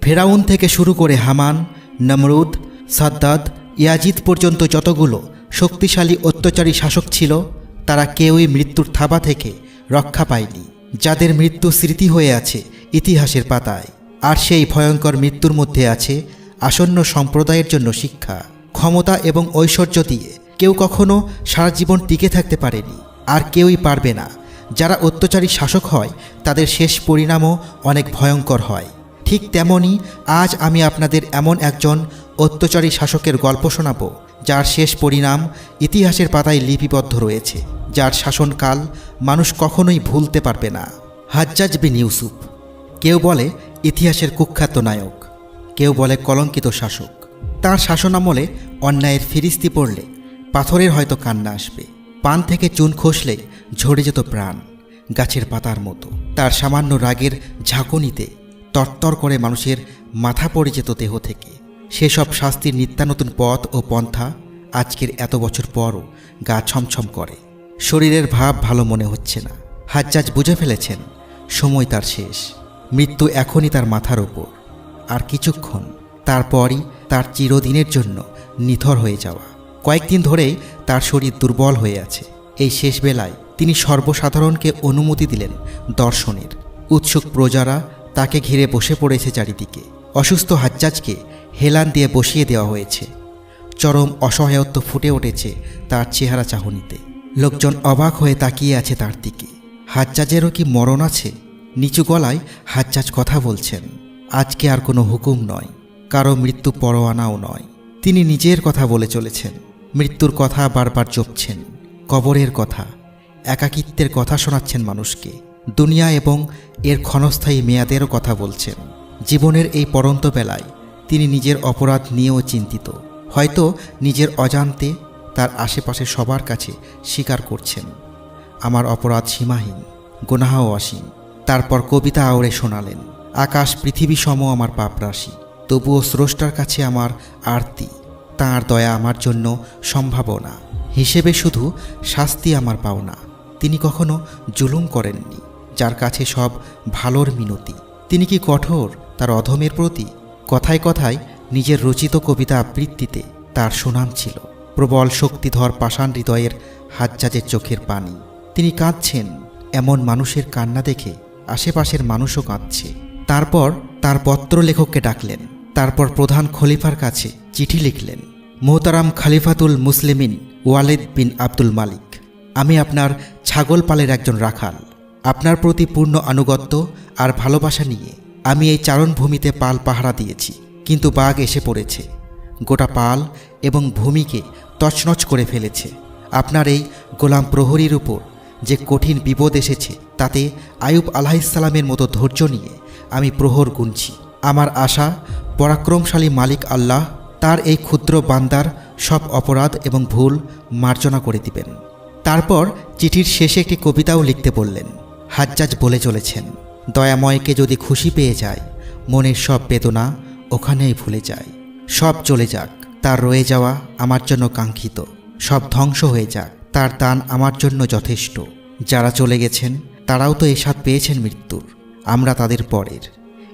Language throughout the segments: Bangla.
ফেরাউন থেকে শুরু করে হামান, নমরুদ, সাদ্দাদ, ইয়াজিদ পর্যন্ত যতগুলো শক্তিশালী অত্যাচারী শাসক ছিল, তারা কেউই মৃত্যুর থাবা থেকে রক্ষা পায়নি, যাদের মৃত্যু স্মৃতি হয়ে আছে ইতিহাসের পাতায়। আর সেই ভয়ঙ্কর মৃত্যুর মধ্যে আছে আসন্ন সম্প্রদায়ের জন্য শিক্ষা, ক্ষমতা এবং ঐশ্বর্য দিয়ে কেউ কখনো সারা জীবন টিকে থাকতে পারেনি। আর কেউই পারবে না। যারা অত্যাচারী শাসক হয়, তাদের শেষ পরিণামও অনেক ভয়ঙ্কর হয়। ঠিক তেমনই আজ আমি আপনাদের এমন একজন অত্যাচারী শাসকের গল্প শোনাব, যার শেষ পরিণাম ইতিহাসের পাতায় লিপিবদ্ধ রয়েছে, যার শাসনকাল মানুষ কখনোই ভুলতে পারবে না। হাজ্জাজ বিন ইউসুফ। কেউ বলে ইতিহাসের কুখ্যাত নায়ক, কেউ বলে কলঙ্কিত শাসক। তার শাসনামলে অন্যায়ের ফিরিস্তি পড়লে পাথরের হয়তো কান্না আসবে, পান থেকে চুন খসলে ঝরে যেত প্রাণ, গাছের পাতার মতো। তার সামান্য রাগের ঝাঁকুনিতে তরতর করে মানুষের মাথা পড়ে যেত দেহ থেকে। সেসব শাস্তির নিত্যানতুন পথ ও পন্থা আজকের এত বছর পরও গা ছমছম করে। শরীরের ভাব ভালো মনে হচ্ছে না। হাজ্জাজ বুঝে ফেলেছেন, সময় তার শেষ। মৃত্যু এখনই তার মাথার ওপর। আর কিছুক্ষণ, তারপরই তার চিরদিনের জন্য নিথর হয়ে যাওয়া। কয়েকদিন ধরেই তার শরীর দুর্বল হয়ে আছে। এই শেষ বেলায় তিনি সর্বসাধারণকে অনুমতি দিলেন দর্শনের। উৎসুক প্রজারা তাকে ঘিরে বসে পড়েছে চারিদিকে। অসুস্থ হাজ্জাজকে হেলান দিয়ে বসিয়ে দেওয়া হয়েছে। চরম অসহায়ত্ব ফুটে উঠেছে তার চেহারা চাহনিতে। লোকজন অবাক হয়ে তাকিয়ে আছে তার দিকে। হাজ্জাজেরও কি মরণ আছে? নিচু গলায় হাজ্জাজ কথা বলছেন, আজকে আর কোনো হুকুম নয়, কারও মৃত্যু পরোয়ানাও নয়। তিনি নিজের কথা বলে চলেছেন, মৃত্যুর কথা বারবার জপছেন, কবরের কথা, একাকিত্বের কথা শোনাচ্ছেন মানুষকে। দুনিয়া এবং এর ক্ষণস্থায়ী মেয়াদেরও কথা বলছেন। জীবনের এই পরন্ত বেলায় তিনি নিজের অপরাধ নিয়েও চিন্তিত। হয়তো নিজের অজান্তে তার আশেপাশে সবার কাছে স্বীকার করছেন। আমার অপরাধ সীমাহীন, গুনাহাও অসীম। তারপর কবিতা আওড়ে শোনালেন, আকাশ পৃথিবী সম আমার পাপরাশি তবুও স্রষ্টার কাছে আমার আরতি, তাঁর দয়া আমার জন্য সম্ভাবনা। হিসেবে শুধু শাস্তি আমার পাওনা। তিনি কখনো জুলুম করেননি। যার কাছে সব ভালোর মিনতি। তিনি কি কঠোর তার অধমের প্রতি? কথায় কথায় নিজের রচিত কবিতা আবৃত্তিতে তার সুনাম ছিল। প্রবল শক্তিধর পাষাণ হৃদয়ের হাজ্জাজের চোখের পানি। তিনি কাঁদছেন, এমন মানুষের কান্না দেখে আশেপাশের মানুষও কাঁদছে। তারপর তার পত্র লেখককে ডাকলেন। তারপর প্রধান খলিফার কাছে চিঠি লিখলেন, মোহতারাম খালিফাতুল মুসলিমিন ওয়ালিদ বিন আব্দুল মালিক, আমি আপনার ছাগল পালের একজন রাখাল। আপনার প্রতি পূর্ণ আনুগত্য আর ভালোবাসা নিয়ে আমি এই চারণভূমিতে পাল পাহারা দিয়েছি, কিন্তু বাঘ এসে পড়েছে। গোটা পাল এবং ভূমিকে তছনছ করে ফেলেছে। আপনার এই গোলাম প্রহরীর উপর যে কঠিন বিপদ এসেছে, তাতে আয়ুব আলাহিসাল্লামের মতো ধৈর্য নিয়ে আমি প্রহর গুনছি। আমার আশা, পরাক্রমশালী মালিক আল্লাহ তার এই ক্ষুদ্র বান্দার সব অপরাধ এবং ভুল মার্জনা করে দিবেন। তারপর চিঠির শেষে একটি কবিতাও লিখতে বললেন। হাজ্জাজ বলে চলেছেন, দয়াময়কে যদি খুশি পেয়ে যায়, মনের সব বেদনা ওখানেই ভুলে যায়। সব চলে যাক, তার রয়ে যাওয়া আমার জন্য কাঙ্ক্ষিত। সব ধ্বংস হয়ে যাক, তার দান আমার জন্য যথেষ্ট। যারা চলে গেছেন, তারাও তো এসাদ পেয়েছেন মৃত্যুর। আমরা তাদের পরের।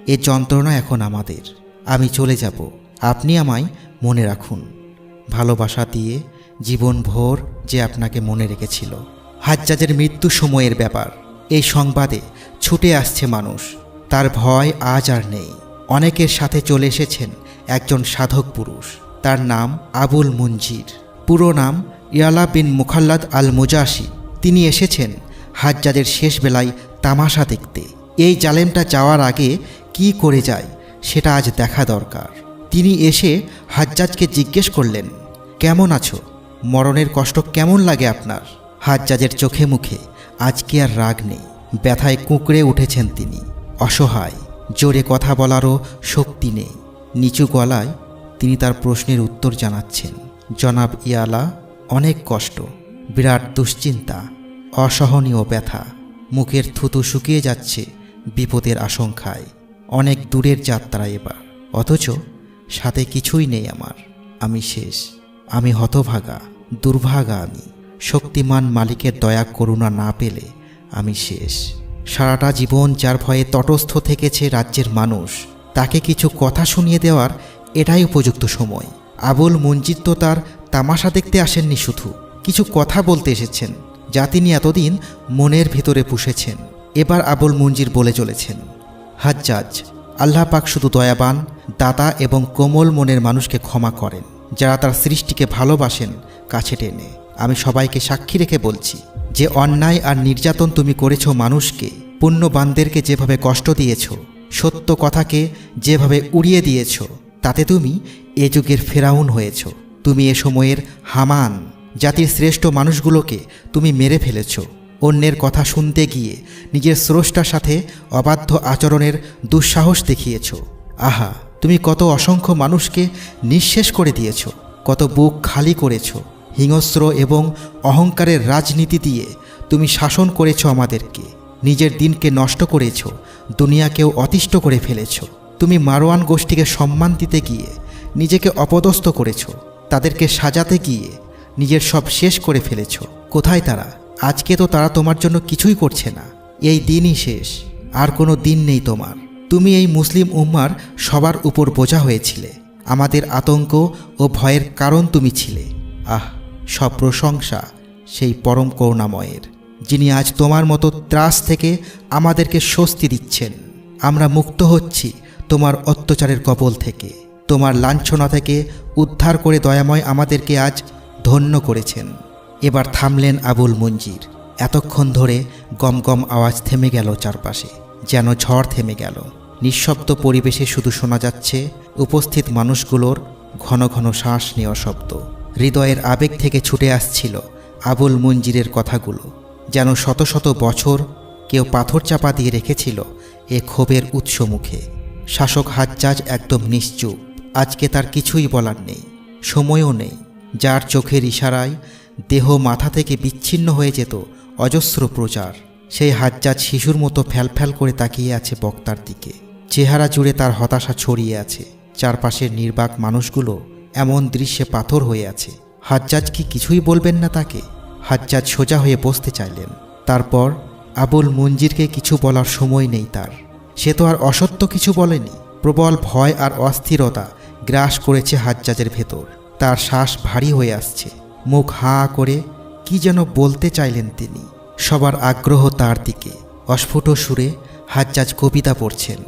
এ যন্ত্রণা এখন আমাদের। আমি চলে যাব। আপনি আমায় মনে রাখুন। ভালোবাসা দিয়ে জীবন ভোর যে আপনাকে মনে রেখেছিল। হাজ্জাজের মৃত্যু সময়ের ব্যাপার। এই সংবাদে ছুটে আসছে মানুষ। তার ভয় আজ আর নেই। অনেকের সাথে চলে এসেছেন একজন সাধক পুরুষ। তার নাম আবুল মুঞ্জির পুরো নাম ইয়ালা বিন মুখাল্লাদ আল মুজাসি তিনি এসেছেন হাজ্জাজের শেষ বেলায় তামাশা দেখতে। এই জালেমটা যাওয়ার আগে কি করে যায় সেটা আজ দেখা দরকার। তিনি এসে হাজ্জাজকে জিজ্ঞেস করলেন, কেমন আছো? মরণের কষ্ট কেমন লাগে আপনার? হাজ্জাজের চোখে মুখে আজকে আর রাগ নেই। ব্যথায় কুঁকড়ে উঠেছেন তিনি। অসহায়। জোরে কথা বলারও শক্তি নেই। নিচু গলায় তিনি তার প্রশ্নের উত্তর জানাচ্ছেন। জনাব ইয়ালা, অনেক কষ্ট। বিরাট দুশ্চিন্তা। অসহনীয় ব্যথা। মুখের থুতু শুকিয়ে যাচ্ছে বিপদের আশঙ্কায়। অনেক দূরের যাত্রা এবার। অথচ সাথে কিছুই নেই আমার। আমি শেষ। আমি হতভাগা, দুর্ভাগা আমি। শক্তিমান মালিকের দয়া করুণা না পেলে আমি শেষ। সারাটা জীবন যার ভয়ে তটস্থ থেকেছে রাজ্যের মানুষ, তাকে কিছু কথা শুনিয়ে দেওয়ার এটাই উপযুক্ত সময়। আবুল মঞ্জিদ তো তার তামাশা দেখতে আসেননি শুধু, কিছু কথা বলতে এসেছেন, যা তিনি এতদিন মনের ভিতরে পুষেছেন। এবার আবুল মঞ্জির বলে চলেছেন, হাজ্জাজ, আল্লাহ পাক শুধু দয়াবান, দাতা এবং কোমল মনের মানুষকে ক্ষমা করেন, যারা তার সৃষ্টিকে ভালোবাসেন, কাছে টেনে। আমি সবাইকে সাক্ষী রেখে বলছি, যে অন্যায় আর নির্যাতন তুমি করেছ মানুষকে, পুণ্যবানদেরকে যেভাবে কষ্ট দিয়েছ, সত্য কথাকে যেভাবে উড়িয়ে দিয়েছ, তাতে তুমি এ যুগের ফেরাউন হয়েছ। তুমি এ সময়ের হামান, জাতির শ্রেষ্ঠ মানুষগুলোকে তুমি মেরে ফেলেছ। অন্যের কথা শুনতে গিয়ে নিজের স্রষ্টার সাথে অবাধ্য আচরণের দুঃসাহস দেখিয়েছ। আহা, তুমি কত অসংখ্য মানুষকে নিঃশেষ করে দিয়েছ, কত বুক খালি করেছ। হিংস্র এবং অহংকারের রাজনীতি দিয়ে তুমি শাসন করেছ আমাদেরকে, নিজের দিনকে নষ্ট করেছ, দুনিয়াকেও অতিষ্ঠ করে ফেলেছ। তুমি মারোয়ান গোষ্ঠীকে সম্মান দিতে গিয়ে নিজেকে অপদস্থ করেছ, তাদেরকে সাজাতে গিয়ে নিজের সব শেষ করে ফেলেছ। কোথায় তারা? আজকে তো তারা তোমার জন্য কিছুই করছে না। এই দিনই শেষ, আর কোনো দিন নেই তোমার। তুমি এই মুসলিম উম্মার সবার উপর বোঝা হয়েছিলে। আমাদের আতঙ্ক ও ভয়ের কারণ তুমি ছিলে। আহ! সব প্রশংসা সেই পরম করুণাময়ের, যিনি আজ তোমার মতো ত্রাস থেকে আমাদেরকে স্বস্তি দিচ্ছেন। আমরা মুক্ত হচ্ছি তোমার অত্যাচারের কবল থেকে। তোমার লাঞ্ছনা থেকে উদ্ধার করে দয়াময় আমাদেরকে আজ ধন্য করেছেন। এবার থামলেন আবুল মঞ্জির। এতক্ষণ ধরে গম গম আওয়াজ থেমে গেল চারপাশে, যেন ঝড় থেমে গেল। নিঃশব্দ পরিবেশে শুধু শোনা যাচ্ছে উপস্থিত মানুষগুলোর ঘন ঘন শ্বাস নেওয়া শব্দ। হৃদয়ের আবেগ থেকে ছুটে আসছিল আবুল মঞ্জিরের কথাগুলো, যেন শত শত বছর কেউ পাথর চাপা দিয়ে রেখেছিল এ ক্ষোভের উৎস মুখে শাসক হাজ্জাজ একদম নিশ্চুপ, আজকে তার কিছুই বলার নেই, সময়ও নেই, যার চোখের ইশারায় দেহ মাথা থেকে বিচ্ছিন্ন হয়ে যেত অজস্র প্রচার। সেই হাজ্জাজ শিশুর মতো ফ্যালফ্যাল করে তাকিয়ে আছে বক্তার দিকে। চেহারা জুড়ে তার হতাশা ছড়িয়ে আছে, চারপাশের নির্বাক মানুষগুলো এমন দৃশ্যে পাথর হয়ে আছে। হাজ্জাজ কি কিছুই বলবেন না তাকে? হাজ্জাজ সোজা হয়ে বসতে চাইলেন। তারপর আবুল মঞ্জিরকে কিছু বলার সময় নেই তার। সে তো আর অসত্য কিছু বলেনি। প্রবল ভয় আর অস্থিরতা গ্রাস করেছে হাজ্জাজের ভেতর। তার শ্বাস ভারী হয়ে আসছে। মুখ হাঁ করে কি যেন বলতে চাইলেন তিনি। সবার আগ্রহ তার দিকে। অস্ফুট সুরে হাজ্জাজ কবিতা পড়ছেন।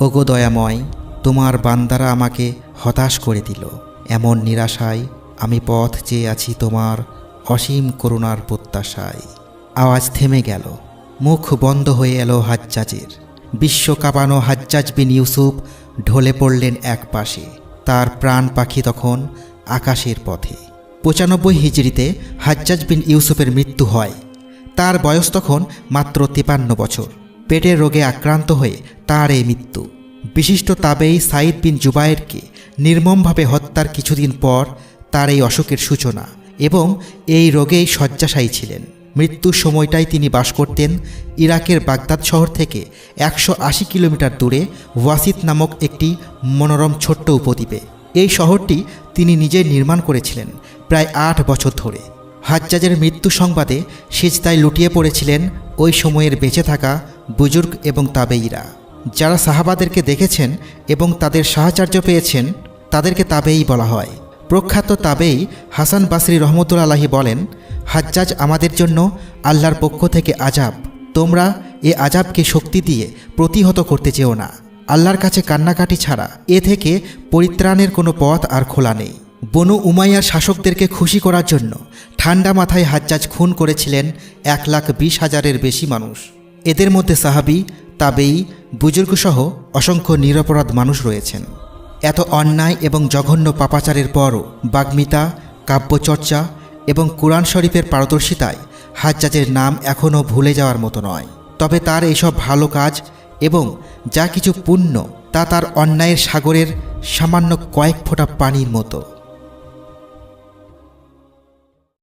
ওগো দয়াময়, তোমার বান্দারা আমাকে হতাশ করে দিল। এমন নিরাশায় আমি পথ চেয়ে আছি তোমার অসীম করুণার প্রত্যাশায়। আওয়াজ থেমে গেল। মুখ বন্ধ হয়ে এলো হাজ্জাজের। বিশ্ব কাঁপানো হাজ্জাজ বিন ইউসুফ ঢলে পড়লেন এক পাশে। তার প্রাণ পাখি তখন আকাশের পথে। পঁচানব্বই হিজড়িতে হাজ্জাজ বিন ইউসুফের মৃত্যু হয়। তার বয়স তখন মাত্র তিপান্ন বছর। পেটের রোগে আক্রান্ত হয়ে তার এই মৃত্যু। বিশিষ্ট তাবেই সাইদ বিন জুবায়েরকে নির্মমভাবে হত্যার কিছুদিন পর তার এই অসুখের সূচনা এবং এই রোগেই শয্যাশায়ী ছিলেন। মৃত্যুর সময়টাই তিনি বাস করতেন ইরাকের বাগদাদ শহর থেকে একশো আশি কিলোমিটার দূরে ওয়াসিদ নামক একটি মনোরম ছোট্ট উপদ্বীপে। এই শহরটি তিনি নিজে নির্মাণ করেছিলেন প্রায় আট বছর ধরে। হাজ্জাজের মৃত্যু সংবাদে সিজদায় লুটিয়ে পড়েছিলেন ওই সময়ের বেঁচে থাকা বুজুর্গ এবং তাবেইরা যারা সাহাবাদেরকে দেখেছেন এবং তাদের সাহচর্য পেয়েছেন তাদেরকে তাবেই বলা হয়। প্রখ্যাত তাবেই হাসান বাসরি রহমতুল্লা আলাহি বলেন, হাজ্জাজ আমাদের জন্য আল্লাহর পক্ষ থেকে আজাব। তোমরা এ আজাবকে শক্তি দিয়ে প্রতিহত করতে চেও না। আল্লাহর কাছে কান্নাকাটি ছাড়া এ থেকে পরিত্রাণের কোনো পথ আর খোলা নেই। বনু উমাইয়ার শাসকদেরকে খুশি করার জন্য ঠান্ডা মাথায় হাজ্জাজ খুন করেছিলেন এক লাখ বিশ হাজারের বেশি মানুষ। এদের মধ্যে সাহাবি, তাবেই, বুজুর্গসহ অসংখ্য নিরপরাধ মানুষ রয়েছেন। এত অন্যায় এবং জঘন্য পাপাচারের পরও বাগ্মিতা, কাব্যচর্চা এবং কোরআন শরীফের পারদর্শিতায় হাজ্জাজের নাম এখনও ভুলে যাওয়ার মতো নয়। তবে তার এইসব ভালো কাজ এবং যা কিছু পুণ্য তা তার অন্যায়ের সাগরের সামান্য কয়েক ফোঁটা পানির মতো।